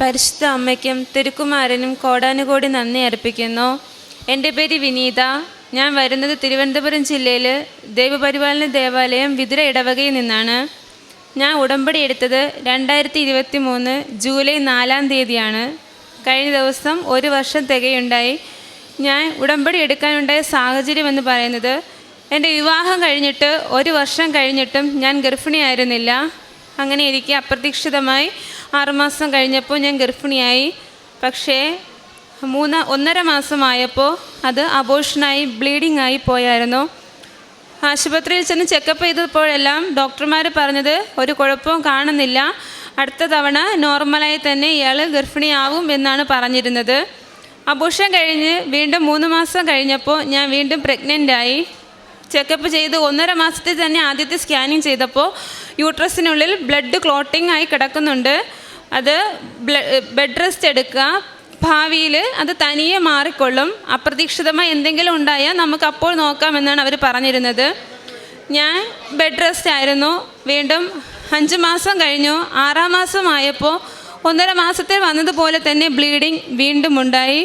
പരിശുദ്ധ അമ്മയ്ക്കും തിരുക്കുമാരനും കോടാനുകോടി നന്ദി അർപ്പിക്കുന്നു. എന്റെ പേര് വിനീത. ഞാൻ വരുന്നത് തിരുവനന്തപുരം ജില്ലയിൽ ദൈവപരിപാലന ദേവാലയം വിതുര ഇടവകയിൽ നിന്നാണ്. ഞാൻ ഉടമ്പടി എടുത്തത് രണ്ടായിരത്തി ഇരുപത്തി മൂന്ന് ജൂലൈ നാലാം തീയതിയാണ്. കഴിഞ്ഞ ദിവസം ഒരു വർഷം തികയുണ്ടായി. ഞാൻ ഉടമ്പടി എടുക്കാനുണ്ടായ സാഹചര്യം എന്ന് പറയുന്നത് എന്റെ വിവാഹം കഴിഞ്ഞിട്ട് ഒരു വർഷം കഴിഞ്ഞിട്ടും ഞാൻ ഗർഭിണിയായിരുന്നില്ല. അങ്ങനെ എനിക്ക് അപ്രതീക്ഷിതമായി ആറുമാസം കഴിഞ്ഞപ്പോൾ ഞാൻ ഗർഭിണിയായി. പക്ഷേ മൂന്ന് ഒന്നര മാസമായപ്പോൾ അത് അബോഷനായി ബ്ലീഡിംഗ് ആയി പോയായിരുന്നു. ആശുപത്രിയിൽ ചെന്ന് ചെക്കപ്പ് ചെയ്തപ്പോഴെല്ലാം ഡോക്ടർമാർ പറഞ്ഞത് ഒരു കുഴപ്പവും കാണുന്നില്ല. അടുത്ത തവണ നോർമലായി തന്നെ ഇയാൾ ഗർഭിണിയാവും എന്നാണ് പറഞ്ഞിരുന്നത്. അബോഷൻ കഴിഞ്ഞ് വീണ്ടും മൂന്ന് മാസം കഴിഞ്ഞപ്പോൾ ഞാൻ വീണ്ടും പ്രഗ്നന്റായി ചെക്കപ്പ് ചെയ്ത് ഒന്നര മാസത്തിൽ തന്നെ ആദ്യത്തെ സ്കാനിങ് ചെയ്തപ്പോൾ യൂട്രസിനുള്ളിൽ ബ്ലഡ് ക്ലോട്ടിംഗ് ആയി കിടക്കുന്നുണ്ട്. അത് ബെഡ് റെസ്റ്റ് എടുക്കുക. ഭാവിയിൽ അത് തനിയെ മാറിക്കൊള്ളും. അപ്രതീക്ഷിതമായി എന്തെങ്കിലും ഉണ്ടായാൽ നമുക്ക് അപ്പോൾ നോക്കാമെന്നാണ് അവർ പറഞ്ഞിരുന്നത്. ഞാൻ ബെഡ് റെസ്റ്റ് ആയിരുന്നു. വീണ്ടും അഞ്ച് മാസം കഴിഞ്ഞു. ആറാം മാസമായപ്പോൾ ഒന്നര മാസത്തെ വന്നതുപോലെ തന്നെ ബ്ലീഡിങ് വീണ്ടും ഉണ്ടായി.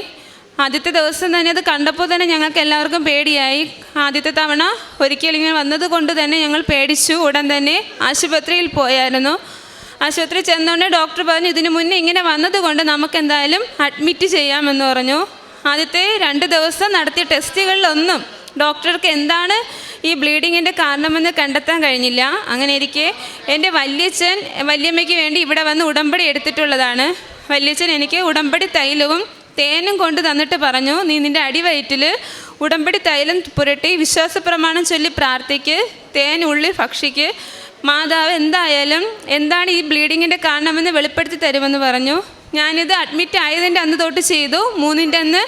ആദ്യത്തെ ദിവസം തന്നെ അത് കണ്ടപ്പോൾ തന്നെ ഞങ്ങൾക്ക് എല്ലാവർക്കും പേടിയായി. ആദ്യത്തെ തവണ ഒരിക്കൽ ഇങ്ങനെ വന്നത് കൊണ്ട് തന്നെ ഞങ്ങൾ പേടിച്ചു. ഉടൻ തന്നെ ആശുപത്രിയിൽ പോയായിരുന്നു. ആശുപത്രി ചെന്നുകൊണ്ട് ഡോക്ടർ പറഞ്ഞു ഇതിനു മുന്നേ ഇങ്ങനെ വന്നതുകൊണ്ട് നമുക്ക് എന്തായാലും അഡ്മിറ്റ് ചെയ്യാമെന്ന് പറഞ്ഞു. ആദ്യത്തെ രണ്ട് ദിവസം നടത്തിയ ടെസ്റ്റുകളിലൊന്നും ഡോക്ടർക്ക് എന്താണ് ഈ ബ്ലീഡിങ്ങിന്റെ കാരണമെന്ന് കണ്ടെത്താൻ കഴിഞ്ഞില്ല. അങ്ങനെ ഇരിക്കെ എന്റെ വല്യച്ഛൻ വല്യമ്മയ്ക്ക് വേണ്ടി ഇവിടെ വന്ന് ഉടമ്പടി എടുത്തിട്ടുള്ളതാണ്. വല്യച്ഛൻ എനിക്ക് ഉടമ്പടി തൈലവും തേനും കൊണ്ട് തന്നിട്ട് പറഞ്ഞു നീ നിന്റെ അടിവയറ്റിൽ ഉടമ്പടി തൈലം പുരട്ടി വിശ്വാസ പ്രമാണം ചൊല്ലി പ്രാർത്ഥിക്ക് തേൻ ഉള്ളിൽ ഭക്ഷിക്ക് മാതാവ് എന്തായാലും എന്താണ് ഈ ബ്ലീഡിങ്ങിന്റെ കാരണമെന്ന് വെളിപ്പെടുത്തി തരുമെന്ന് പറഞ്ഞു. ഞാനിത് അഡ്മിറ്റ് ആയതിന്റെ അന്ന് തൊട്ട് ചെയ്തു. മൂന്നിന്റെ അന്ന്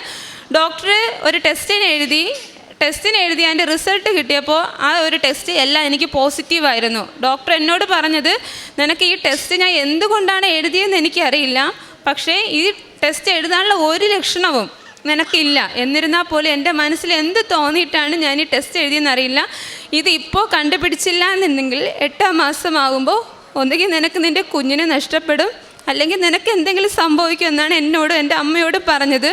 ഡോക്ടർ ഒരു ടെസ്റ്റിന് എഴുതി. ടെസ്റ്റിന് എഴുതി അതിന്റെ റിസൾട്ട് കിട്ടിയപ്പോൾ ആ ഒരു ടെസ്റ്റ് എല്ലാം എനിക്ക് പോസിറ്റീവായിരുന്നു ഡോക്ടർ എന്നോട് പറഞ്ഞത് നിനക്ക് ഈ ടെസ്റ്റ് ഞാൻ എന്തുകൊണ്ടാണ് എഴുതിയതെന്ന് എനിക്കറിയില്ല. പക്ഷേ ഈ ടെസ്റ്റ് എഴുതാനുള്ള ഒരു ലക്ഷണവും നിനക്കില്ല. എന്നിരുന്നാൽ പോലും എന്റെ മനസ്സിൽ എന്ത് തോന്നിയിട്ടാണ് ഞാൻ ഈ ടെസ്റ്റ് എഴുതിയെന്നറിയില്ല ഇത് ഇപ്പോൾ കണ്ടുപിടിച്ചില്ല എന്നുണ്ടെങ്കിൽ എട്ടാം മാസമാകുമ്പോൾ ഒന്നുകിൽ നിനക്ക് നിന്റെ കുഞ്ഞിനെ നഷ്ടപ്പെടും അല്ലെങ്കിൽ നിനക്ക് എന്തെങ്കിലും സംഭവിക്കും എന്നാണ് എന്നോട് എന്റെ അമ്മയോട് പറഞ്ഞത്.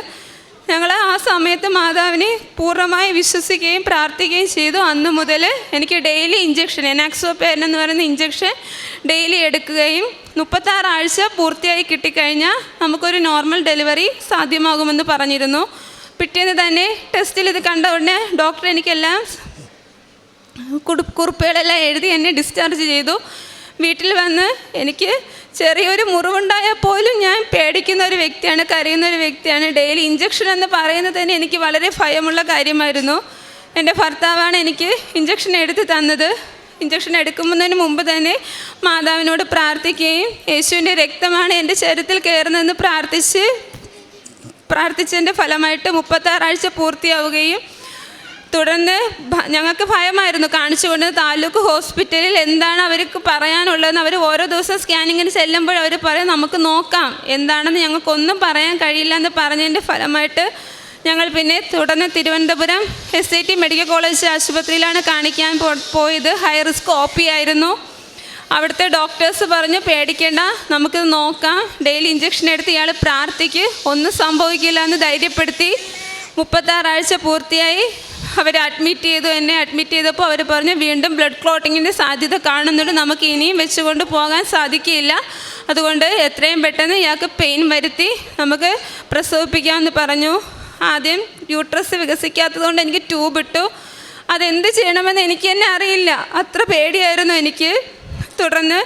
ഞങ്ങൾ ആ സമയത്ത് മാതാവിനെ പൂർണമായി വിശ്വസിക്കുകയും പ്രാർത്ഥിക്കുകയും ചെയ്തു. അന്ന് മുതൽ എനിക്ക് ഡെയിലി ഇഞ്ചക്ഷൻ എനാക്സോപേരൻ എന്ന് പറയുന്ന ഇഞ്ചക്ഷൻ ഡെയിലി എടുക്കുകയും മുപ്പത്താറാഴ്ച പൂർത്തിയായി കിട്ടിക്കഴിഞ്ഞാൽ നമുക്കൊരു നോർമൽ ഡെലിവറി സാധ്യമാകുമെന്ന് പറഞ്ഞിരുന്നു. പിറ്റേന്ന് തന്നെ ടെസ്റ്റിൽ ഇത് കണ്ട ഉടനെ ഡോക്ടർ എനിക്കെല്ലാം കുറിപ്പുകളെല്ലാം എഴുതി എന്നെ ഡിസ്ചാർജ് ചെയ്തു. വീട്ടിൽ വന്ന് എനിക്ക് ചെറിയൊരു മുറിവുണ്ടായാൽ പോലും ഞാൻ പേടിക്കുന്ന ഒരു വ്യക്തിയാണ് കരയുന്ന ഒരു വ്യക്തിയാണ്. ഡെയിലി ഇഞ്ചക്ഷൻ എന്ന് പറയുന്നത് തന്നെ എനിക്ക് വളരെ ഭയമുള്ള കാര്യമായിരുന്നു. എന്റെ ഭർത്താവാണ് എനിക്ക് ഇഞ്ചക്ഷൻ എടുത്ത് തന്നത്. ഇഞ്ചക്ഷൻ എടുക്കുന്നതിന് മുമ്പ് തന്നെ മാതാവിനോട് പ്രാർത്ഥിക്കുകയും യേശുവിന്റെ രക്തമാണ് എന്റെ ശരീരത്തിൽ കയറുന്നതെന്ന് പ്രാർത്ഥിച്ച് പ്രാർത്ഥിച്ചതിന്റെ ഫലമായിട്ട് മുപ്പത്താറാഴ്ച പൂർത്തിയാവുകയും തുടർന്ന് ഞങ്ങൾക്ക് ഭയമായിരുന്നു. കാണിച്ചുകൊണ്ട് താലൂക്ക് ഹോസ്പിറ്റലിൽ എന്താണ് അവർക്ക് പറയാനുള്ളതെന്ന് അവർ ഓരോ ദിവസം സ്കാനിങ്ങിന് ചെല്ലുമ്പോൾ അവർ പറയും നമുക്ക് നോക്കാം എന്താണെന്ന് ഞങ്ങൾക്കൊന്നും പറയാൻ കഴിയില്ല എന്ന് പറഞ്ഞതിന്റെ ഫലമായിട്ട് ഞങ്ങൾ പിന്നെ തുടർന്ന് Thiruvananthapuram S I T medical college ആശുപത്രിയിലാണ് കാണിക്കാൻ പോയത്. ഹൈ റിസ്ക് ഒ പി ആയിരുന്നു. അവിടുത്തെ ഡോക്ടേഴ്സ് പറഞ്ഞു പേടിക്കേണ്ട നമുക്ക് നോക്കാം. ഡെയിലി ഇഞ്ചക്ഷൻ എടുത്ത് ഇയാൾ പ്രാർത്ഥിക്ക്. ഒന്നും സംഭവിക്കില്ല എന്ന് ധൈര്യപ്പെടുത്തി. മുപ്പത്താറാഴ്ച പൂർത്തിയായി. അവർ അഡ്മിറ്റ് ചെയ്തു എന്നെ അഡ്മിറ്റ് ചെയ്തപ്പോൾ അവർ പറഞ്ഞു വീണ്ടും ബ്ലഡ് ക്ലോട്ടിങ്ങിന്റെ സാധ്യത കാണുന്നുണ്ട്. നമുക്ക് ഇനിയും വെച്ചുകൊണ്ട് പോകാൻ സാധിക്കില്ല അതുകൊണ്ട് എത്രയും പെട്ടെന്ന് ഇയാൾക്ക് പെയിൻ വരുത്തി നമുക്ക് പ്രസവിപ്പിക്കാമെന്ന് പറഞ്ഞു. ആദ്യം യൂട്രസ് വികസിക്കാത്തതുകൊണ്ട് എനിക്ക് ട്യൂബ് ഇട്ടു. അതെന്ത് ചെയ്യണമെന്ന് എനിക്ക് തന്നെ അറിയില്ല. അത്ര പേടിയായിരുന്നു എനിക്ക്. തുടർന്ന്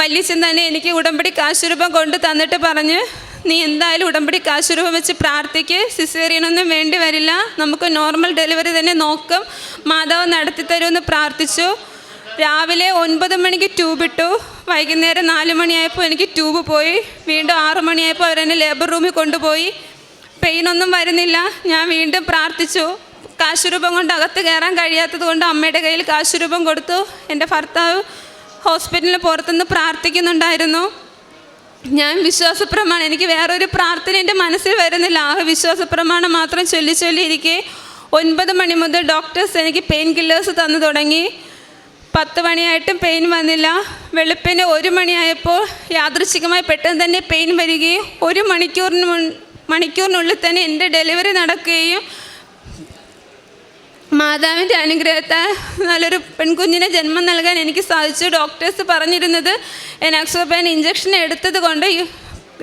വല്യച്ഛൻ തന്നെ എനിക്ക് ഉടമ്പടി കാശുരൂപം കൊണ്ട് തന്നിട്ട് പറഞ്ഞ് നീ എന്തായാലും ഉടമ്പടി കാശുരൂപം വെച്ച് പ്രാർത്ഥിക്ക്. സിസേറിയനൊന്നും വേണ്ടി വരില്ല. നമുക്ക് നോർമൽ ഡെലിവറി തന്നെ നോക്കും. മാതാവ് നടത്തി തരുമെന്ന് പ്രാർത്ഥിച്ചു. രാവിലെ ഒൻപത് മണിക്ക് ട്യൂബ് ഇട്ടു. വൈകുന്നേരം നാല് മണിയായപ്പോൾ എനിക്ക് ട്യൂബ് പോയി. വീണ്ടും ആറു മണിയായപ്പോൾ അവരെന്നെ ലേബർ റൂമിൽ കൊണ്ടുപോയി. പെയിനൊന്നും വരുന്നില്ല. ഞാൻ വീണ്ടും പ്രാർത്ഥിച്ചു. കാശുരൂപം കൊണ്ട് അകത്ത് കയറാൻ കഴിയാത്തത് കൊണ്ട് അമ്മയുടെ കയ്യിൽ കാശുരൂപം കൊടുത്തു. എന്റെ ഭർത്താവ് ഹോസ്പിറ്റലിന് പുറത്തുനിന്ന് പ്രാർത്ഥിക്കുന്നുണ്ടായിരുന്നു. ഞാൻ വിശ്വാസപ്രമാണം എനിക്ക് വേറൊരു പ്രാർത്ഥന എന്റെ മനസ്സിൽ വരുന്നില്ല. ആ വിശ്വാസപ്രമാണം മാത്രം ചൊല്ലി ചൊല്ലിയിരിക്കെ ഒൻപത് മണി മുതൽ ഡോക്ടേഴ്സ് എനിക്ക് പെയിൻ കില്ലേഴ്സ് തന്നു തുടങ്ങി. പത്ത് മണിയായിട്ടും പെയിൻ വന്നില്ല. വെളുപ്പിന് ഒരു മണിയായപ്പോൾ യാദൃച്ഛികമായി പെട്ടെന്ന് തന്നെ പെയിൻ വരികയും ഒരു മണിക്കൂറിന് മണിക്കൂറിനുള്ളിൽ തന്നെ എന്റെ ഡെലിവറി നടക്കുകയും മാതാവിന്റെ അനുഗ്രഹത്താൽ നല്ലൊരു പെൺകുഞ്ഞിനെ ജന്മം നൽകാൻ എനിക്ക് സാധിച്ചു. ഡോക്ടേഴ്സ് പറഞ്ഞിരുന്നത് എനാക്സോബാൻ ഇഞ്ചക്ഷൻ എടുത്തത് കൊണ്ട്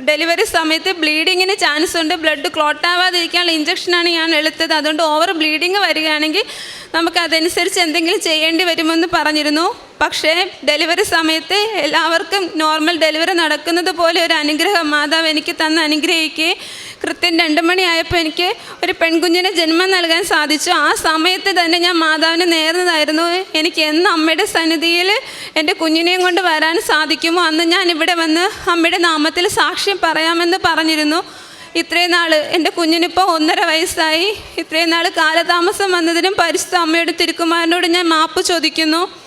ഡെലിവറി സമയത്ത് ബ്ലീഡിങ്ങിന് ചാൻസ് ഉണ്ട്. ബ്ലഡ് ക്ലോട്ട് ആവാതിരിക്കാനുള്ള ഇഞ്ചക്ഷനാണ് ഞാൻ എടുത്തത്. അതുകൊണ്ട് ഓവർ ബ്ലീഡിങ് വരികയാണെങ്കിൽ നമുക്ക് അതനുസരിച്ച് എന്തെങ്കിലും ചെയ്യേണ്ടി വരുമെന്ന് പറഞ്ഞിരുന്നു. പക്ഷേ ഡെലിവറി സമയത്ത് എല്ലാവർക്കും നോർമൽ ഡെലിവറി നടക്കുന്നത് പോലെ ഒരു അനുഗ്രഹം മാതാവ് എനിക്ക് തന്ന് അനുഗ്രഹിക്കുകയും കൃത്യം രണ്ട് മണിയായപ്പോൾ എനിക്ക് ഒരു പെൺകുഞ്ഞിനെ ജന്മം നൽകാൻ സാധിച്ചു. ആ സമയത്ത് തന്നെ ഞാൻ മാതാവിനെ നേർന്നതായിരുന്നു. എനിക്ക് എന്ന് അമ്മയുടെ സന്നിധിയിൽ എന്റെ കുഞ്ഞിനെയും കൊണ്ട് വരാൻ സാധിക്കുമോ? അന്ന് ഞാൻ ഇവിടെ വന്ന് അമ്മയുടെ നാമത്തിൽ സാക്ഷ്യം പറയാമെന്ന് പറഞ്ഞിരുന്നു. ഇത്രയും നാൾ എന്റെ കുഞ്ഞിനിപ്പോൾ ഒന്നര വയസ്സായി. ഇത്രയും നാൾ കാലതാമസം വന്നതിനും പരിശുദ്ധ അമ്മയുടെ തിരുക്കുമാരനോട് ഞാൻ മാപ്പ് ചോദിക്കുന്നു.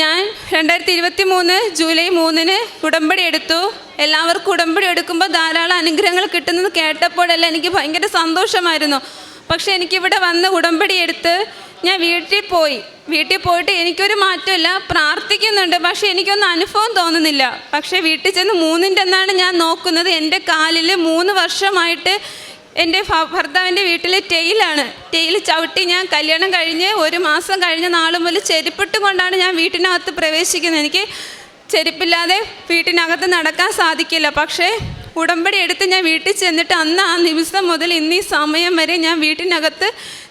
ഞാൻ രണ്ടായിരത്തി ഇരുപത്തി മൂന്ന് ജൂലൈ മൂന്നിന് ഉടമ്പടി എടുത്തു. എല്ലാവർക്കും ഉടമ്പടി എടുക്കുമ്പോൾ ധാരാളം അനുഗ്രഹങ്ങൾ കിട്ടുന്നത് കേട്ടപ്പോഴെല്ലാം എനിക്ക് ഭയങ്കര സന്തോഷമായിരുന്നു. പക്ഷെ എനിക്കിവിടെ വന്ന് ഉടമ്പടി എടുത്ത് ഞാൻ വീട്ടിൽ പോയി. വീട്ടിൽ പോയിട്ട് എനിക്കൊരു മാറ്റമില്ല. പ്രാർത്ഥിക്കുന്നുണ്ട്. പക്ഷെ എനിക്കൊന്നും അനുഭവം തോന്നുന്നില്ല. പക്ഷേ വീട്ടിൽ ചെന്ന് മൂന്നിന്റെ എന്നാണ് ഞാൻ നോക്കുന്നത്. എന്റെ കാലിൽ മൂന്ന് വർഷമായിട്ട് എന്റെ ഭർത്താവിന്റെ വീട്ടിൽ ടെയിലാണ്. ടെയിൽ ചവിട്ടി ഞാൻ കല്യാണം കഴിഞ്ഞ് ഒരു മാസം കഴിഞ്ഞ നാൾ മുതൽ ചെരുപ്പിട്ട് കൊണ്ടാണ് ഞാൻ വീട്ടിനകത്ത് പ്രവേശിക്കുന്നത്. എനിക്ക് ചെരുപ്പില്ലാതെ വീട്ടിനകത്ത് നടക്കാൻ സാധിക്കില്ല. പക്ഷേ ഉടമ്പടി എടുത്ത് ഞാൻ വീട്ടിൽ ചെന്നിട്ട് അന്ന് ആ നിമിഷം മുതൽ ഇന്ന് സമയം വരെ ഞാൻ വീട്ടിനകത്ത്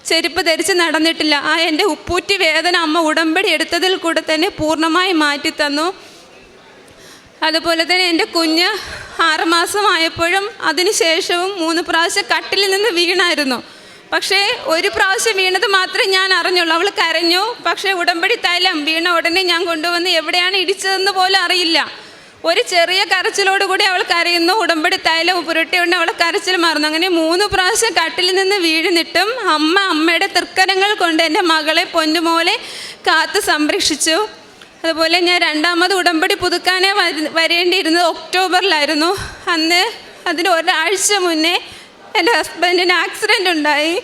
ചെരുപ്പ് ധരിച്ച് നടന്നിട്ടില്ല. ആ എന്റെ ഉപ്പൂറ്റി വേദന അമ്മ ഉടമ്പടി എടുത്തതിൽ കൂടെ തന്നെ പൂർണമായി മാറ്റി തന്നു അതുപോലെ തന്നെ എന്റെ കുഞ്ഞ് ആറുമാസമായപ്പോഴും അതിനുശേഷവും മൂന്ന് പ്രാവശ്യം കട്ടിൽ നിന്ന് വീണായിരുന്നു. പക്ഷേ ഒരു പ്രാവശ്യം വീണത് മാത്രമേ ഞാൻ അറിഞ്ഞുള്ളൂ. അവൾ കരഞ്ഞു. പക്ഷേ ഉടമ്പടി തൈലം വീണ ഉടനെ ഞാൻ കൊണ്ടുവന്ന് എവിടെയാണ് ഇടിച്ചതെന്ന് പോലും അറിയില്ല. ഒരു ചെറിയ കരച്ചിലോട് കൂടി അവൾ കരയുന്നു. ഉടമ്പടി തൈലം പുരട്ടിയുണ്ട് അവൾ കരച്ചിൽ മറന്നു. അങ്ങനെ മൂന്ന് പ്രാവശ്യം കട്ടിൽ നിന്ന് വീഴുന്നിട്ടും അമ്മ അമ്മയുടെ തൃക്കരങ്ങൾ കൊണ്ട് എന്റെ മകളെ പൊന്നുമോലെ കാത്ത് സംരക്ഷിച്ചു. അതുപോലെ ഞാൻ രണ്ടാമത് ഉടമ്പടി പുതുക്കാനേ വര- വരേണ്ടിയിരുന്നത് ഒക്ടോബറിലായിരുന്നു. അന്ന് അതിന് ഒരാഴ്ച മുന്നേ എന്റെ ഹസ്ബൻഡിന് ആക്സിഡന്റ് ഉണ്ടായി.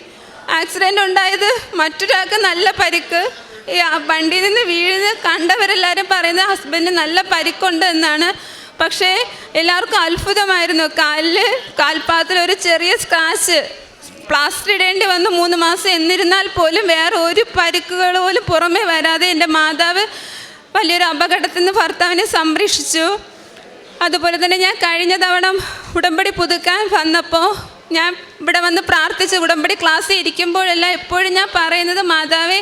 ആക്സിഡന്റ് ഉണ്ടായത് മറ്റൊരാൾക്ക് നല്ല പരിക്ക്. ഈ വണ്ടിയിൽ നിന്ന് വീഴുന്ന കണ്ടവരെല്ലാവരും പറയുന്നത് ഹസ്ബൻഡിന് നല്ല പരിക്കുണ്ട് എന്നാണ്. പക്ഷേ എല്ലാവർക്കും അത്ഭുതമായിരുന്നു. കാലിൽ കാൽപാദത്തിൽ ഒരു ചെറിയ സ്ക്രാച്ച് പ്ലാസ്റ്റർ ഇടേണ്ടി വന്ന് മൂന്ന് മാസം എന്നിരുന്നാൽ പോലും വേറെ ഒരു പരിക്കുകൾ പോലും പുറമേ വരാതെ എന്റെ മാതാവ് വലിയൊരു അപകടത്തിൽ നിന്ന് ഭർത്താവിനെ സംരക്ഷിച്ചു. അതുപോലെ തന്നെ ഞാൻ കഴിഞ്ഞ തവണ ഉടമ്പടി പുതുക്കാൻ വന്നപ്പോൾ ഞാൻ ഇവിടെ വന്ന് പ്രാർത്ഥിച്ച് ഉടമ്പടി ക്ലാസ്സിൽ ഇരിക്കുമ്പോഴെല്ലാം എപ്പോഴും ഞാൻ പറയുന്നത് മാതാവേ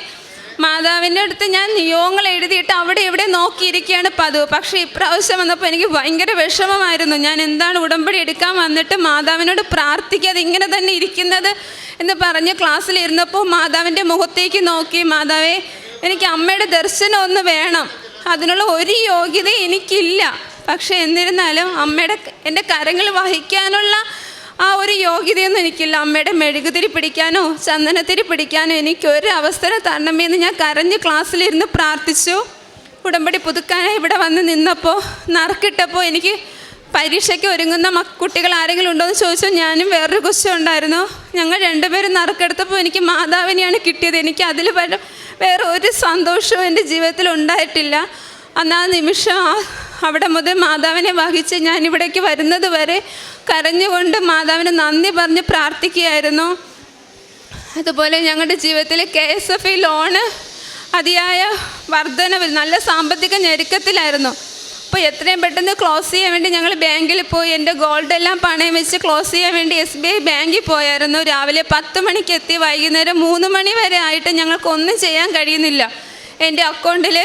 മാതാവിന്റെ അടുത്ത് ഞാൻ നിയോഗങ്ങൾ എഴുതിയിട്ട് അവിടെ ഇവിടെ നോക്കിയിരിക്കുകയാണ് പതിവ്. പക്ഷേ ഇപ്രാവശ്യം വന്നപ്പോൾ എനിക്ക് ഭയങ്കര വിഷമമായിരുന്നു. ഞാൻ എന്താണ് ഉടമ്പടി എടുക്കാൻ വന്നിട്ട് മാതാവിനോട് പ്രാർത്ഥിക്കാതെ ഇങ്ങനെ തന്നെ ഇരിക്കുന്നത്? എന്ന് പറഞ്ഞ് ക്ലാസ്സിലിരുന്നപ്പോൾ മാതാവിന്റെ മുഖത്തേക്ക് നോക്കി മാതാവേ എനിക്ക് അമ്മയുടെ ദർശനം ഒന്ന് വേണം. അതിനുള്ള ഒരു യോഗ്യത എനിക്കില്ല. പക്ഷെ എന്നിരുന്നാലും അമ്മയുടെ എന്റെ കരങ്ങൾ വഹിക്കാനുള്ള ആ ഒരു യോഗ്യതയൊന്നും എനിക്കില്ല. അമ്മയുടെ മെഴുകുതിരി പിടിക്കാനോ ചന്ദനത്തിരി പിടിക്കാനോ എനിക്ക് ഒരു അവസരം തരണമേ എന്ന് ഞാൻ കരഞ്ഞ് ക്ലാസ്സിലിരുന്ന് പ്രാർത്ഥിച്ചു. ഉടമ്പടി പുതുക്കാനായി ഇവിടെ വന്ന് നിന്നപ്പോൾ നറുക്കിട്ടപ്പോൾ എനിക്ക് പരീക്ഷയ്ക്ക് ഒരുങ്ങുന്ന കുട്ടികൾ ആരെങ്കിലും ഉണ്ടോ എന്ന് ചോദിച്ചു. ഞാനും വേറൊരു കൊച്ചുണ്ടായിരുന്നു ഞങ്ങൾ രണ്ടുപേരും നറുക്കെടുത്തപ്പോൾ എനിക്ക് മാതാവിനെയാണ് കിട്ടിയത്. എനിക്ക് അതിൽ വേറെ ഒരു സന്തോഷവും എന്റെ ജീവിതത്തിൽ ഉണ്ടായിട്ടില്ല. അന്ന് ആ നിമിഷം അവിടെ മുതൽ മാതാവിനെ വഹിച്ച് ഞാൻ ഇവിടേക്ക് വരുന്നത് വരെ കരഞ്ഞുകൊണ്ട് മാതാവിന് നന്ദി പറഞ്ഞ് പ്രാർത്ഥിക്കുകയായിരുന്നു. അതുപോലെ ഞങ്ങളുടെ ജീവിതത്തിൽ K S F E loan അതിയായ വർധനവ് നല്ല സാമ്പത്തിക ഞെരുക്കത്തിലായിരുന്നു. അപ്പോൾ എത്രയും പെട്ടെന്ന് ക്ലോസ് ചെയ്യാൻ വേണ്ടി ഞങ്ങൾ ബാങ്കിൽ പോയി. എന്റെ ഗോൾഡ് എല്ലാം പണയം വെച്ച് ക്ലോസ് ചെയ്യാൻ വേണ്ടി എസ് ബി ഐ ബാങ്കിൽ പോയായിരുന്നു. രാവിലെ പത്ത് മണിക്ക് എത്തി. വൈകുന്നേരം മൂന്ന് മണി വരെ ആയിട്ട് ഞങ്ങൾക്കൊന്നും ചെയ്യാൻ കഴിയുന്നില്ല. എന്റെ അക്കൗണ്ടിൽ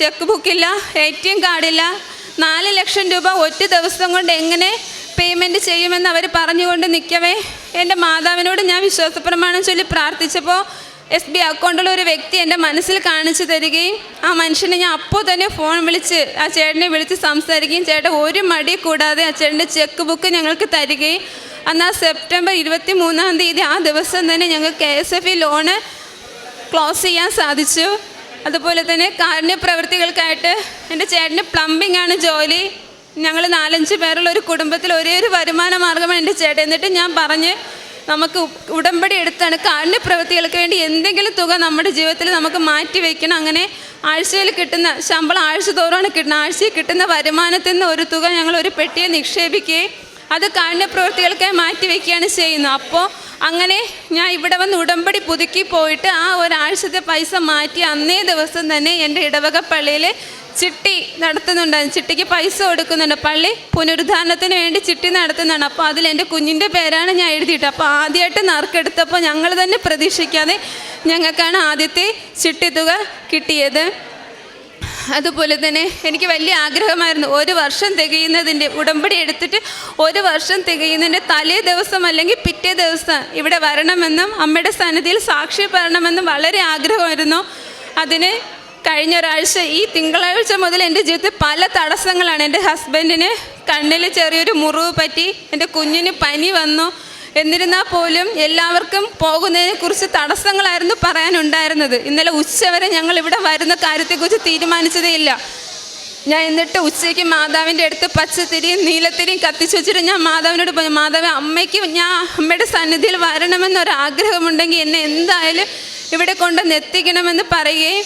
ചെക്ക് ബുക്കില്ല എ ടി എം കാർഡില്ല നാല് ലക്ഷം രൂപ ഒറ്റ ദിവസം കൊണ്ട് എങ്ങനെ പേയ്മെന്റ് ചെയ്യുമെന്ന് അവർ പറഞ്ഞുകൊണ്ട് നിൽക്കവേ. എന്റെ മാതാവിനോട് ഞാൻ വിശ്വാസപ്രമാണം ചൊല്ലി പ്രാർത്ഥിച്ചപ്പോൾ എസ് ബി അക്കൗണ്ടുള്ള ഒരു വ്യക്തി എന്റെ മനസ്സിൽ കാണിച്ചു തരികയും ആ മനുഷ്യനെ ഞാൻ അപ്പോൾ തന്നെ ഫോൺ വിളിച്ച് ആ ചേട്ടനെ വിളിച്ച് സംസാരിക്കുകയും ചേട്ടൻ ഒരു മടി കൂടാതെ ആ ചേട്ടന്റെ ചെക്ക് ബുക്ക് ഞങ്ങൾക്ക് തരികയും അന്ന് ആ സെപ്റ്റംബർ ഇരുപത്തി മൂന്നാം തീയതി ആ ദിവസം തന്നെ ഞങ്ങൾ K S F E loan close ചെയ്യാൻ സാധിച്ചു. അതുപോലെ തന്നെ കാരുണ്യ പ്രവൃത്തികൾക്കായിട്ട് എന്റെ ചേട്ടന് പ്ലംബിംഗ് ആണ് ജോലി. ഞങ്ങൾ നാലഞ്ച് പേരുള്ള ഒരു കുടുംബത്തിൽ ഒരേ ഒരു വരുമാന മാർഗമാണ് എന്റെ ചേട്ടൻ. എന്നിട്ട് ഞാൻ പറഞ്ഞ് നമുക്ക് ഉടമ്പടി എടുത്താണ് കാരുണ്യ പ്രവൃത്തികൾക്ക് വേണ്ടി എന്തെങ്കിലും തുക നമ്മുടെ ജീവിതത്തിൽ നമുക്ക് മാറ്റി വയ്ക്കണം അങ്ങനെ ആഴ്ചയിൽ കിട്ടുന്ന ശമ്പളം ആഴ്ച തോറാണ് കിട്ടുന്നത് ആഴ്ചയിൽ കിട്ടുന്ന വരുമാനത്തിൽ നിന്ന് ഒരു തുക ഞങ്ങൾ ഒരു പെട്ടിയെ നിക്ഷേപിക്കുകയും അത് കാരുണ്യ പ്രവൃത്തികൾക്കായി മാറ്റി വയ്ക്കുകയാണ് ചെയ്യുന്നത്. അപ്പോൾ അങ്ങനെ ഞാൻ ഇവിടെ വന്ന് ഉടമ്പടി പുതുക്കി പോയിട്ട് ആ ഒരാഴ്ചത്തെ പൈസ മാറ്റി അന്നേ ദിവസം തന്നെ എന്റെ ഇടവക പള്ളിയിൽ ചിട്ടി നടത്തുന്നുണ്ടായിരുന്നു. ചിട്ടിക്ക് പൈസ കൊടുക്കുന്നുണ്ട്. പള്ളി പുനരുദ്ധാരണത്തിന് വേണ്ടി ചിട്ടി നടത്തുന്നുണ്ട് അപ്പോൾ അതിൽ എന്റെ കുഞ്ഞിന്റെ പേരാണ് ഞാൻ എഴുതിയിട്ട് അപ്പോൾ ആദ്യമായിട്ട് നറുക്കെടുത്തപ്പോൾ ഞങ്ങൾ തന്നെ പ്രതീക്ഷിക്കാതെ ഞങ്ങൾക്കാണ് ആദ്യത്തെ ചിട്ടി തുക കിട്ടിയത്. അതുപോലെ തന്നെ എനിക്ക് വലിയ ആഗ്രഹമായിരുന്നു. ഒരു വർഷം തികയുന്നതിന്റെ ഉടമ്പടി എടുത്തിട്ട് ഒരു വർഷം തികയുന്നതിന്റെ തലേ ദിവസം അല്ലെങ്കിൽ പിറ്റേ ദിവസം ഇവിടെ വരണമെന്നും അമ്മയുടെ സന്നിധിയിൽ സാക്ഷി പറയണമെന്നും വളരെ ആഗ്രഹമായിരുന്നു. അതിന് കഴിഞ്ഞ ഒരാഴ്ച ഈ തിങ്കളാഴ്ച മുതൽ എന്റെ ജീവിതത്തിൽ പല തടസ്സങ്ങളാണ്. എന്റെ ഹസ്ബൻഡിന് കണ്ണിൽ ചെറിയൊരു മുറിവ് പറ്റി എന്റെ കുഞ്ഞിന് പനി വന്നു. എന്നിരുന്നാൽ പോലും എല്ലാവർക്കും പോകുന്നതിനെ കുറിച്ച് തടസ്സങ്ങളായിരുന്നു പറയാനുണ്ടായിരുന്നത്. ഇന്നലെ ഉച്ചവരെ ഞങ്ങൾ ഇവിടെ വരുന്ന കാര്യത്തെക്കുറിച്ച് തീരുമാനിച്ചതേ ഇല്ല. ഞാൻ എന്നിട്ട് ഉച്ചയ്ക്ക് മാതാവിന്റെ അടുത്ത് പച്ചത്തിരിയും നീലത്തിരിയും കത്തിച്ചു വെച്ചിട്ട് ഞാൻ മാതാവിനോട് പറഞ്ഞു മാതാവ് അമ്മയ്ക്ക് ഞാൻ അമ്മയുടെ സന്നിധിയിൽ വരണമെന്നൊരു ആഗ്രഹമുണ്ടെങ്കിൽ എന്നെ എന്തായാലും ഇവിടെ കൊണ്ടുവന്ന് എത്തിക്കണമെന്ന് പറയുകയും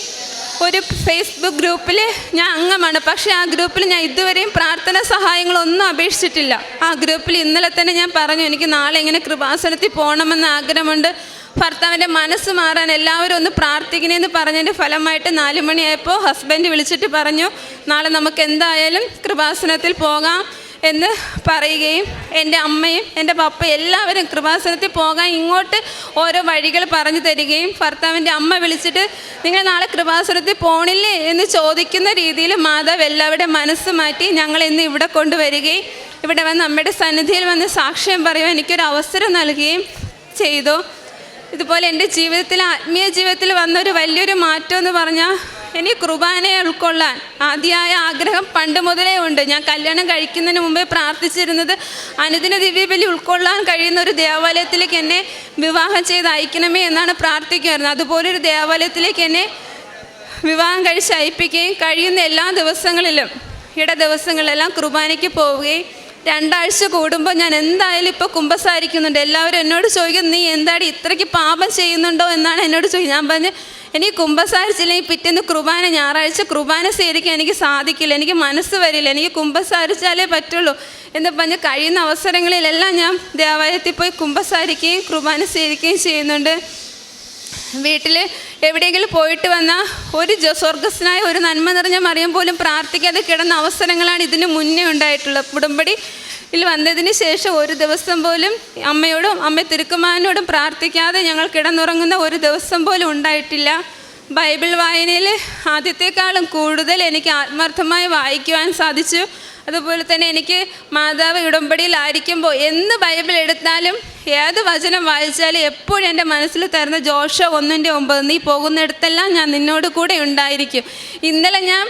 ഒരു ഫേസ്ബുക്ക് ഗ്രൂപ്പിൽ ഞാൻ അംഗമാണ്. പക്ഷേ ആ ഗ്രൂപ്പിൽ ഞാൻ ഇതുവരെയും പ്രാർത്ഥന സഹായങ്ങളൊന്നും അപേക്ഷിച്ചിട്ടില്ല. ആ ഗ്രൂപ്പിൽ ഇന്നലെ തന്നെ ഞാൻ പറഞ്ഞു എനിക്ക് നാളെ ഇങ്ങനെ കൃപാസനത്തിൽ പോകണമെന്ന് ആഗ്രഹമുണ്ട്. ഭർത്താവിന്റെ മനസ്സ് മാറാൻ എല്ലാവരും ഒന്ന് പ്രാർത്ഥിക്കണേന്ന് പറഞ്ഞതിന്റെ ഫലമായിട്ട് നാല് മണിയായപ്പോൾ ഹസ്ബൻഡ് വിളിച്ചിട്ട് പറഞ്ഞു നാളെ നമുക്ക് എന്തായാലും കൃപാസനത്തിൽ പോകാം. എന്ന് പറയുകയും എന്റെ അമ്മയും എന്റെ പപ്പ എല്ലാവരും കൃപാസനത്തിൽ പോകാൻ ഇങ്ങോട്ട് ഓരോ വഴികൾ പറഞ്ഞു തരികയും ഭർത്താവിന്റെ അമ്മ വിളിച്ചിട്ട് നിങ്ങൾ നാളെ കൃപാസനത്തിൽ പോണില്ലേ? എന്ന് ചോദിക്കുന്ന രീതിയിൽ മാതാവ് എല്ലാവരുടെ മനസ്സ് മാറ്റി ഞങ്ങൾ ഇന്ന് ഇവിടെ കൊണ്ടുവരികയും ഇവിടെ വന്ന് അമ്മയുടെ സന്നിധിയിൽ വന്ന് സാക്ഷ്യം പറയുവാൻ എനിക്കൊരു അവസരം നൽകുകയും ചെയ്തു. ഇതുപോലെ എന്റെ ജീവിതത്തിൽ ആത്മീയ ജീവിതത്തിൽ വന്നൊരു വലിയൊരു മാറ്റം എന്ന് പറഞ്ഞാൽ എനിക്ക് കുർബാനയെ ഉൾക്കൊള്ളാൻ ആദ്യമായ ആഗ്രഹം പണ്ട് മുതലേ ഉണ്ട്. ഞാൻ കല്യാണം കഴിക്കുന്നതിന് മുമ്പേ പ്രാർത്ഥിച്ചിരുന്നത് അനുദിന ദിവ്യബലി ഉൾക്കൊള്ളാൻ കഴിയുന്ന ഒരു ദേവാലയത്തിലേക്ക് എന്നെ വിവാഹം ചെയ്ത് അയക്കണമേ എന്നാണ് പ്രാർത്ഥിക്കുമായിരുന്നത് അതുപോലൊരു ദേവാലയത്തിലേക്ക് എന്നെ വിവാഹം കഴിച്ച് അയപ്പിക്കുകയും കഴിയുന്ന എല്ലാ ദിവസങ്ങളിലും ഇട ദിവസങ്ങളിലെല്ലാം കുർബാനയ്ക്ക് പോവുകയും രണ്ടാഴ്ച കൂടുമ്പോൾ ഞാൻ എന്തായാലും ഇപ്പോൾ കുമ്പസാരിക്കുന്നുണ്ട്. എല്ലാവരും എന്നോട് ചോദിക്കും നീ എന്താടി ഇത്രയ്ക്ക് പാപം ചെയ്യുന്നുണ്ടോ? എന്നാണ് എന്നോട് ചോദിക്കുന്നത്. ഞാൻ പറഞ്ഞു എനിക്ക് കുമ്പസാരിച്ചില്ലെങ്കിൽ പിറ്റേന്ന് കുർബാന ഞായറാഴ്ച കുർബാന സ്വീകരിക്കാൻ എനിക്ക് സാധിക്കില്ല എനിക്ക് മനസ്സ് വരില്ല എനിക്ക് കുമ്പസാരിച്ചാലേ പറ്റുള്ളൂ എന്ന് പറഞ്ഞ് കഴിയുന്ന അവസരങ്ങളിലെല്ലാം ഞാൻ ദേവാലയത്തിൽ പോയി കുമ്പസാരിക്കുകയും കുർബാന സ്വീകരിക്കുകയും ചെയ്യുന്നുണ്ട്. വീട്ടിൽ എവിടെയെങ്കിലും പോയിട്ട് വന്നാൽ ഒരു സ്വർഗസ്നായ ഒരു നന്മ നിറഞ്ഞ മറിയം പോലും പ്രാർത്ഥിക്കാതെ കിടന്ന അവസരങ്ങളാണ് ഇതിന് മുന്നേ ഉണ്ടായിട്ടുള്ളത്. ഉടമ്പടിയിൽ വന്നതിന് ശേഷം ഒരു ദിവസം പോലും അമ്മയോടും അമ്മ തിരുക്കുമാനോടും പ്രാർത്ഥിക്കാതെ ഞങ്ങൾ കിടന്നുറങ്ങുന്ന ഒരു ദിവസം പോലും ഉണ്ടായിട്ടില്ല. ബൈബിൾ വായനയിൽ ആദ്യത്തെക്കാളും കൂടുതൽ എനിക്ക് ആത്മാർത്ഥമായി വായിക്കുവാൻ സാധിച്ചു. അതുപോലെ തന്നെ എനിക്ക് മാതാവ് ഇടമ്പടിയിലായിരിക്കുമ്പോൾ എന്ന് ബൈബിൾ എടുത്താലും ഏത് വചനം വായിച്ചാലും എപ്പോഴും എന്റെ മനസ്സിൽ തരുന്ന ജോഷ ഒന്നിന്റെ ഒമ്പത് നീ പോകുന്നിടത്തെല്ലാം ഞാൻ നിന്നോട് കൂടെ ഉണ്ടായിരിക്കും. ഇന്നലെ ഞാൻ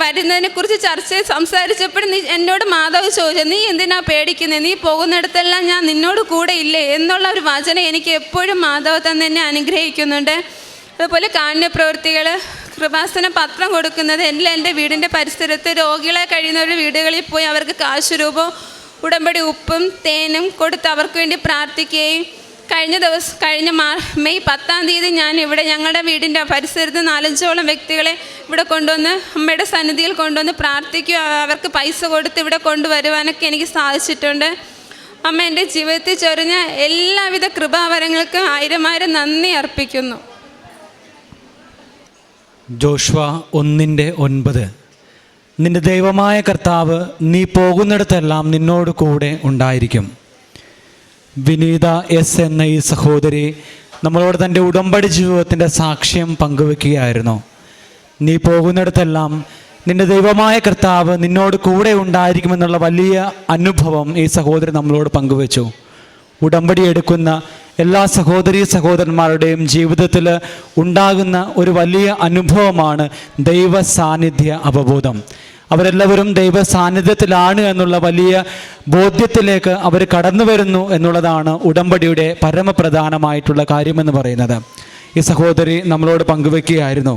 വരുന്നതിനെക്കുറിച്ച് ചർച്ച ചെയ്ത് സംസാരിച്ചപ്പോൾ നീ എന്നോട് മാതാവ് ചോദിച്ചു നീ എന്തിനാ പേടിക്കുന്നത് നീ പോകുന്നിടത്തെല്ലാം ഞാൻ നിന്നോട് കൂടെ ഇല്ലേ? എന്നുള്ള ഒരു വചനം എനിക്ക് എപ്പോഴും മാതാവ് തന്നെ എന്നെ അനുഗ്രഹിക്കുന്നുണ്ട്. അതുപോലെ കാരുണ്യ പ്രവൃത്തികൾ കൃപാസന പത്രം കൊടുക്കുന്നത് എല്ലാം എന്റെ വീടിന്റെ പരിസരത്ത് രോഗികളെ കഴിയുന്നവരുടെ വീടുകളിൽ പോയി അവർക്ക് കാശുരൂപവും ഉടമ്പടി ഉപ്പും തേനും കൊടുത്ത് അവർക്ക് വേണ്ടി പ്രാർത്ഥിക്കുകയും കഴിഞ്ഞ ദിവസം കഴിഞ്ഞ മാ മെയ് പത്താം തീയതി ഞാൻ ഇവിടെ ഞങ്ങളുടെ വീടിന്റെ പരിസരത്ത് നാലഞ്ചോളം വ്യക്തികളെ ഇവിടെ കൊണ്ടുവന്ന് അമ്മയുടെ സന്നിധിയിൽ കൊണ്ടുവന്ന് പ്രാർത്ഥിക്കുക അവർക്ക് പൈസ കൊടുത്ത് ഇവിടെ കൊണ്ടുവരുവാനൊക്കെ എനിക്ക് സാധിച്ചിട്ടുണ്ട്. അമ്മ എന്റെ ജീവിതത്തിൽ ചൊരിഞ്ഞ എല്ലാവിധ കൃപാവരങ്ങൾക്കും ആയിരം ആയിരം നന്ദി അർപ്പിക്കുന്നു. ജോഷ്വ ഒന്നിന്റെ ഒൻപത്. നിന്റെ ദൈവമായ കർത്താവ് നീ പോകുന്നിടത്തെല്ലാം നിന്നോട് കൂടെ ഉണ്ടായിരിക്കും. വിനീത എസ് എന്ന ഈ സഹോദരി നമ്മളോട് തന്റെ ഉടമ്പടി ജീവിതത്തിന്റെ സാക്ഷ്യം പങ്കുവെക്കുകയായിരുന്നു. നീ പോകുന്നിടത്തെല്ലാം നിന്റെ ദൈവമായ കർത്താവ് നിന്നോട് കൂടെ ഉണ്ടായിരിക്കുമെന്നുള്ള വലിയ അനുഭവം ഈ സഹോദരി നമ്മളോട് പങ്കുവെച്ചു. ഉടമ്പടി എടുക്കുന്ന എല്ലാ സഹോദരി സഹോദരന്മാരുടെയും ജീവിതത്തിൽ ഉണ്ടാകുന്ന ഒരു വലിയ അനുഭവമാണ് ദൈവ സാന്നിധ്യ അവബോധം. അവരെല്ലാവരും ദൈവ സാന്നിധ്യത്തിലാണ് എന്നുള്ള വലിയ ബോധ്യത്തിലേക്ക് അവർ കടന്നു വരുന്നു എന്നുള്ളതാണ് ഉടമ്പടിയുടെ പരമപ്രധാനമായിട്ടുള്ള കാര്യമെന്ന് പറയുന്നത്. ഈ സഹോദരി നമ്മളോട് പങ്കുവെക്കുകയായിരുന്നു.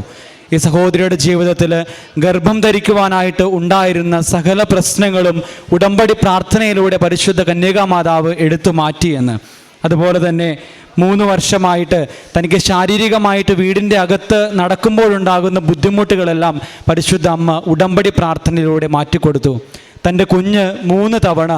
ഈ സഹോദരിയുടെ ജീവിതത്തിൽ ഗർഭം ധരിക്കുവാനായിട്ട് ഉണ്ടായിരുന്ന സകല പ്രശ്നങ്ങളും ഉടമ്പടി പ്രാർത്ഥനയിലൂടെ പരിശുദ്ധ കന്യകാമാതാവ് എടുത്തു മാറ്റിയെന്ന്. അതുപോലെ തന്നെ മൂന്ന് വർഷമായിട്ട് തനിക്ക് ശാരീരികമായിട്ട് വീടിന്റെ അകത്ത് നടക്കുമ്പോഴുണ്ടാകുന്ന ബുദ്ധിമുട്ടുകളെല്ലാം പരിശുദ്ധ അമ്മ ഉടമ്പടി പ്രാർത്ഥനയിലൂടെ മാറ്റിക്കൊടുത്തു. തന്റെ കുഞ്ഞ് മൂന്ന് തവണ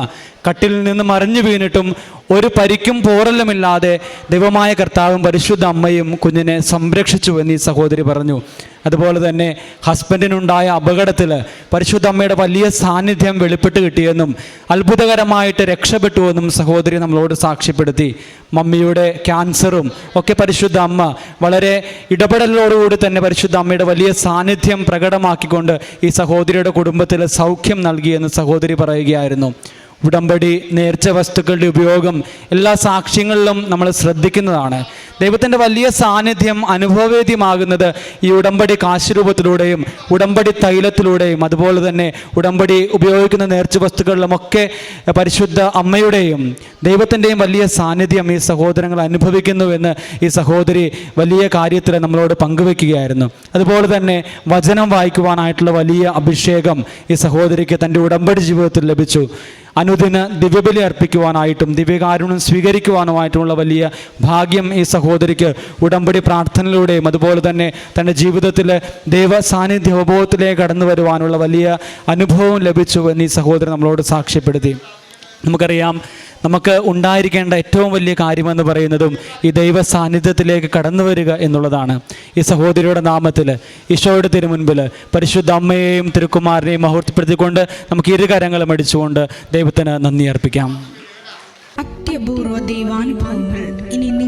കട്ടിൽ നിന്ന് മറിഞ്ഞു വീണിട്ടും ഒരു പരിക്കും പോറലുമില്ലാതെ ദൈവമായ കർത്താവും പരിശുദ്ധ അമ്മയും കുഞ്ഞിനെ സംരക്ഷിച്ചു എന്ന് ഈ സഹോദരി പറഞ്ഞു. അതുപോലെ തന്നെ ഹസ്ബൻഡിനുണ്ടായ അപകടത്തിൽ പരിശുദ്ധ അമ്മയുടെ വലിയ സാന്നിധ്യം വെളിപ്പെട്ട് കിട്ടിയെന്നും അത്ഭുതകരമായിട്ട് രക്ഷപ്പെട്ടുവെന്നും സഹോദരി നമ്മളോട് സാക്ഷ്യപ്പെടുത്തി. മമ്മിയുടെ ക്യാൻസറും ഒക്കെ പരിശുദ്ധ അമ്മ വളരെ ഇടപെടലോടുകൂടി തന്നെ പരിശുദ്ധ അമ്മയുടെ വലിയ സാന്നിധ്യം പ്രകടമാക്കിക്കൊണ്ട് ഈ സഹോദരിയുടെ കുടുംബത്തിൽ സൗഖ്യം നൽകിയെന്ന് സഹോദരി പറയുകയായിരുന്നു. ഉടമ്പടി നേർച്ച വസ്തുക്കളുടെ ഉപയോഗം എല്ലാ സാക്ഷ്യങ്ങളിലും നമ്മൾ ശ്രദ്ധിക്കുന്നതാണ്. ദൈവത്തിന്റെ വലിയ സാന്നിധ്യം അനുഭവവേദ്യമാകുന്നത് ഈ ഉടമ്പടി കാശുരൂപത്തിലൂടെയും ഉടമ്പടി തൈലത്തിലൂടെയും അതുപോലെ തന്നെ ഉടമ്പടി ഉപയോഗിക്കുന്ന നേർച്ച വസ്തുക്കളിലുമൊക്കെ പരിശുദ്ധ അമ്മയുടെയും ദൈവത്തിന്റെയും വലിയ സാന്നിധ്യം ഈ സഹോദരങ്ങൾ അനുഭവിക്കുന്നുവെന്ന് ഈ സഹോദരി വലിയ കാര്യത്തിൽ നമ്മളോട് പങ്കുവെക്കുകയായിരുന്നു. അതുപോലെ തന്നെ വചനം വായിക്കുവാനായിട്ടുള്ള വലിയ അഭിഷേകം ഈ സഹോദരിക്ക് തന്റെ ഉടമ്പടി ജീവിതത്തിൽ ലഭിച്ചു. അനുദിന ദിവ്യബലി അർപ്പിക്കുവാനായിട്ടും ദിവ്യകാരുണ്യം സ്വീകരിക്കുവാനുമായിട്ടുമുള്ള വലിയ ഭാഗ്യം ഈ സഹോദരിക്ക് ഉടമ്പടി പ്രാർത്ഥനയിലൂടെയും അതുപോലെ തന്നെ തന്റെ ജീവിതത്തിൽ ദൈവ സാന്നിധ്യ അവബോധത്തിലേക്ക് കടന്നു വരുവാനുള്ള വലിയ അനുഭവം ലഭിച്ചു എന്ന് ഈ സഹോദരൻ നമ്മളോട് സാക്ഷ്യപ്പെടുത്തി. നമുക്കറിയാം നമുക്ക് ഉണ്ടായിരിക്കേണ്ട ഏറ്റവും വലിയ കാര്യമെന്ന് പറയുന്നതും ഈ ദൈവ സാന്നിധ്യത്തിലേക്ക് കടന്നു വരിക എന്നുള്ളതാണ്. ഈ സഹോദരിയുടെ നാമത്തിൽ ഈശോയുടെ തിരുമുൻപിൽ പരിശുദ്ധ അമ്മയെയും തിരുക്കുമാരനെയും മഹൂർത്തിപ്പെടുത്തിക്കൊണ്ട് നമുക്ക് ഇരുകരങ്ങളും അടിച്ചുകൊണ്ട് ദൈവത്തിന് നന്ദി അർപ്പിക്കാം. അത്യപൂർവ ദൈവാനുഭവങ്ങൾ ഇനി